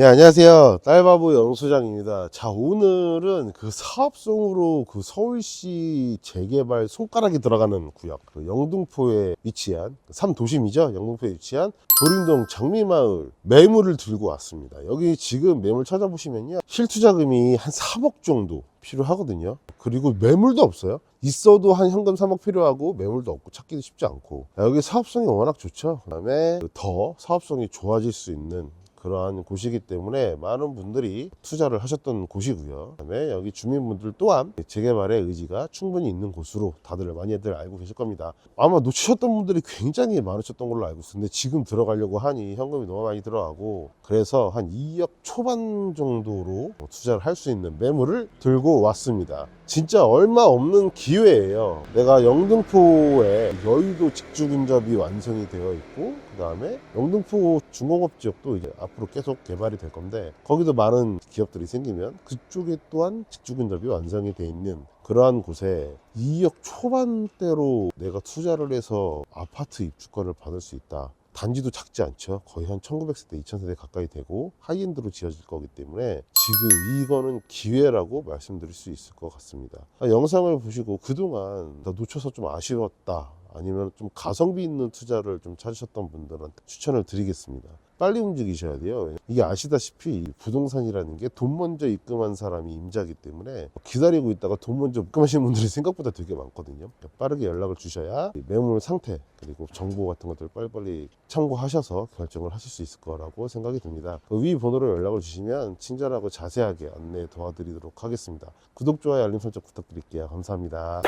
네, 안녕하세요. 딸바보 영수장입니다. 자, 오늘은 그 사업성으로 그 서울시 재개발 손가락이 들어가는 구역, 그 영등포에 위치한, 3도심이죠? 영등포에 위치한 도림동 장미마을 매물을 들고 왔습니다. 여기 지금 매물 찾아보시면요. 실투자금이 한 3억 정도 필요하거든요. 그리고 매물도 없어요. 있어도 한 현금 3억 필요하고 매물도 없고 찾기도 쉽지 않고 여기 사업성이 워낙 좋죠. 그다음에 더 사업성이 좋아질 수 있는 그러한 곳이기 때문에 많은 분들이 투자를 하셨던 곳이고요. 그다음에 여기 주민분들 또한 재개발의 의지가 충분히 있는 곳으로 다들 많이들 알고 계실 겁니다. 아마 놓치셨던 분들이 굉장히 많으셨던 걸로 알고 있었는데 지금 들어가려고 하니 현금이 너무 많이 들어가고 그래서 한 2억 초반 정도로 투자를 할 수 있는 매물을 들고 왔습니다. 진짜 얼마 없는 기회예요. 내가 영등포에 여의도 직주근접이 완성이 되어 있고 그 다음에 영등포 중공업 지역도 이제 앞으로 계속 개발이 될 건데 거기도 많은 기업들이 생기면 그쪽에 또한 직주근접이 완성이 돼 있는 그러한 곳에 2억 초반대로 내가 투자를 해서 아파트 입주권을 받을 수 있다. 단지도 작지 않죠. 거의 한 1900세대, 2000세대 가까이 되고 하이엔드로 지어질 거기 때문에 지금 이거는 기회라고 말씀드릴 수 있을 것 같습니다. 아, 영상을 보시고 그동안 나 놓쳐서 좀 아쉬웠다. 아니면 좀 가성비 있는 투자를 좀 찾으셨던 분들한테 추천을 드리겠습니다. 빨리 움직이셔야 돼요. 이게 아시다시피 이 부동산이라는 게 돈 먼저 입금한 사람이 임자기 때문에 기다리고 있다가 돈 먼저 입금하시는 분들이 생각보다 되게 많거든요. 빠르게 연락을 주셔야 이 매물 상태 그리고 정보 같은 것들 빨리빨리 참고하셔서 결정을 하실 수 있을 거라고 생각이 듭니다. 그위 번호로 연락을 주시면 친절하고 자세하게 안내 도와드리도록 하겠습니다. 구독, 좋아요, 알림 설정 부탁드릴게요. 감사합니다.